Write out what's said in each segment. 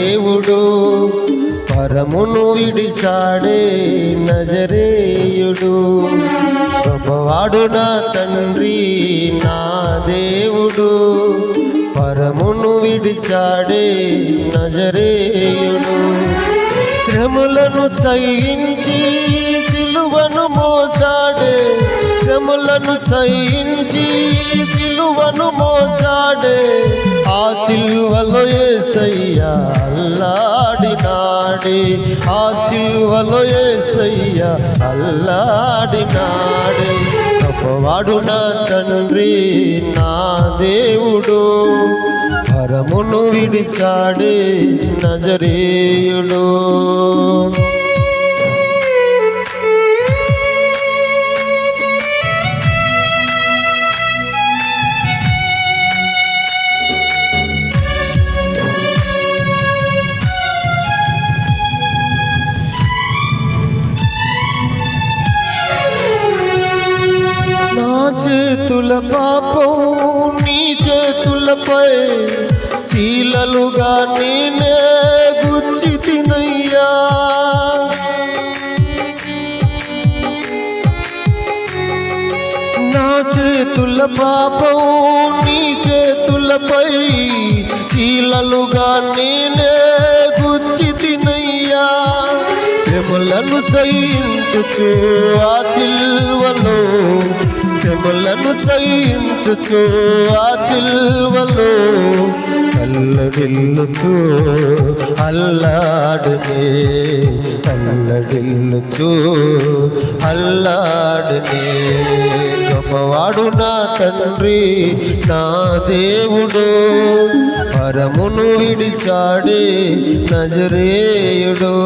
దేవుడు పరమును విడిసాడే నజరేయుడు. గొప్పవాడు నా తండ్రి నా దేవుడు. పరమును విడిచాడే నజరేయుడు. శ్రములను సహించి తిలువను మోసాడే. శ్రములను సహించి తిలువను మోసాడే. సిల్వలో ఏసయ్యా అల్లాడినాడే. ఆ సిల్వలో ఏసయ్యా అల్లాడినాడే. గొప్పవాడు నా తండ్రి నా దేవుడు. పరమును విడిచాడే నజరేయుడు. చేతుల పాపం నీ చేతులపై చీలలుగా నేనే గుచ్చి తినయ్యా. నా చేతుల పాపం నీ చేతులపై చీలలుగా నేనే గుచ్చి తినయ్యా. శ్రమలను సయించుచు ఆ చిల్వలో. శ్రమలను సయించుచు ఆ చిల్వలో. కల్లడిల్లుచు అల్లాడునే. కల్లడిల్లుచు అల్లాడునే. గొప్పవాడు నా తండ్రి నా దేవుడు. పరమును విడిచాడే నజరేయుడు.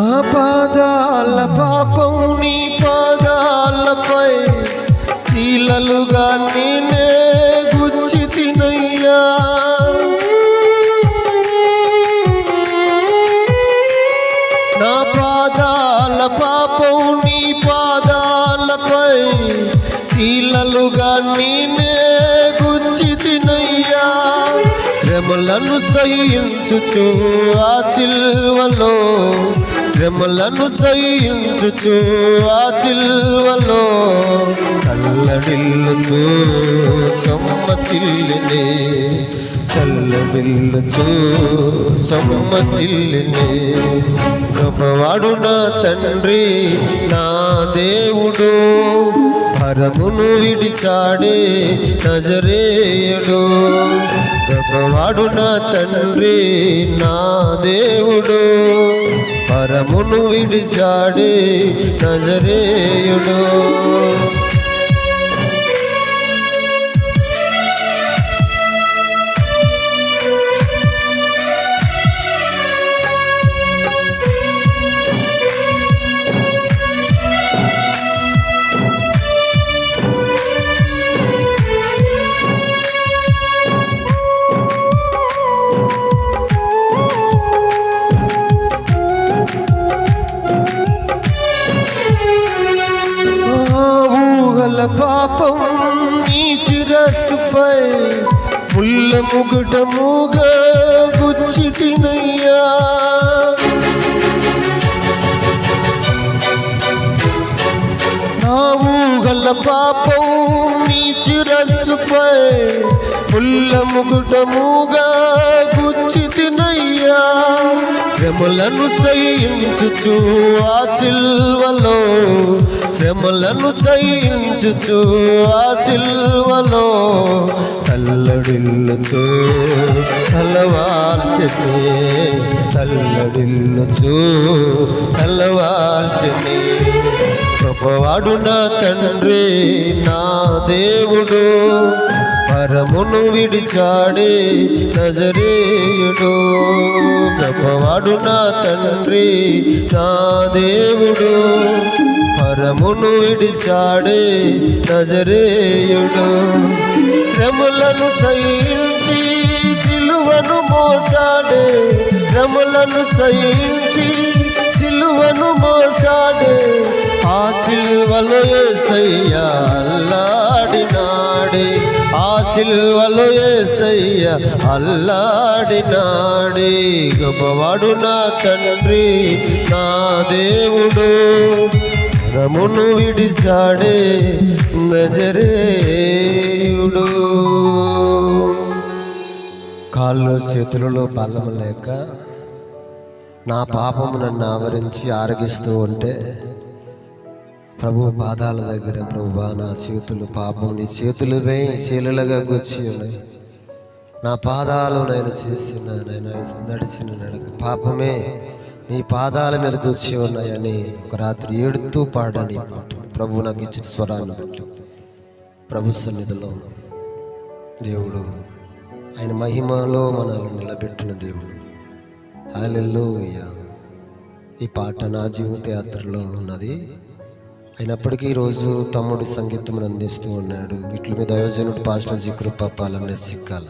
నా పాదాల పాపం నీ పాదాలపై చీలలుగా నేనే గుచ్చి తినయ్యా. నా పాదాల పాపం నీ పాదాలపై చీలలుగా నేనే గుచ్చి తినయ్యా. శ్రమలను సహించుచు ఆ చిల్వలో శ్రమలను సహించుచు ఆ చిల్వలో కల్లడిల్లుచు సమ్మచిల్లినే చల్లడిల్లుచు సమ్మచిల్లినే. గొప్పవాడు నా తండ్రి నా దేవుడు. భారమును విడిచాడే నజరేయుడు. గొప్పవాడు నా తండ్రి నా దేవుడు. పరమును విడిచాడే నజరేయుడు. ఊగల పాపం నీ చిరస్సుపై ముల్ల ముగుటముగా గుచ్చి తినయ్యా నా ఊగల పాపం నీ చిరస్సుపై ముల్ల ముగుటముగా గుచ్చి తినయ్యా. శ్రమలను సహించుచు ఆ చిల్వలో శ్రమలను సహించుచు ఆ చిల్వలో తల్లడిల్లుచు తలవాల్చనే తల్లడిల్లుచు తలవాల్చనే గొప్పవాడు నా తండ్రి నా దేవుడు. పరమును విడిచాడే నజరేయుడు. గొప్పవాడు నా తండ్రి నా దేవుడు. పరమును విడిచాడే నజరేయుడు. శ్రమలను సహించి చిలువను మోచాడే. శ్రమలను సహించి చిలువను మోసాడే ఆ సిల్వలో ఏసయ్య అల్లాడినాడే. ఆ సిల్వలో ఏసయ్య అల్లాడినాడే. గొప్పవాడు నా తండ్రి నా దేవుడు. రమును విడిచాడే నజరేయుడు. కాళ్ళు చేతులలో బలం లేక నా పాపము నన్ను ఆవరించి ఆరగిస్తూ ఉంటే ప్రభు పాదాల దగ్గర ప్రభు నా చేతులు పాపం నీ చేతులు వేయి శీలలుగా గుచ్చి ఉన్నాయి. నా పాదాలు నేను చేసిన నేను నడిచిన నడక పాపమే నీ పాదాల మీద గుచ్చి ఉన్నాయని ఒక రాత్రి ఏడుతూ పాడని పాట. ప్రభు నాకు ఇచ్చిన స్వరాన్ని బట్టి. ప్రభు సన్నిధిలో దేవుడు ఆయన మహిమలో మనల్ని నిలబెట్టిన దేవుడు. హల్లెలూయా. ఈ పాట నా జీవిత యాత్రలో ఉన్నది. అయినప్పటికీ ఈరోజు తమ్ముడు సంగీతం అందిస్తూ ఉన్నాడు. ఇట్ల మీద దైవజనుడు పాస్టర్ జీ కృప పాలన సిక్కాల.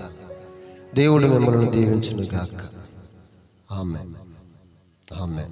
దేవుడు మిమ్మల్ని దీవించును గాక ఆమె ఆమె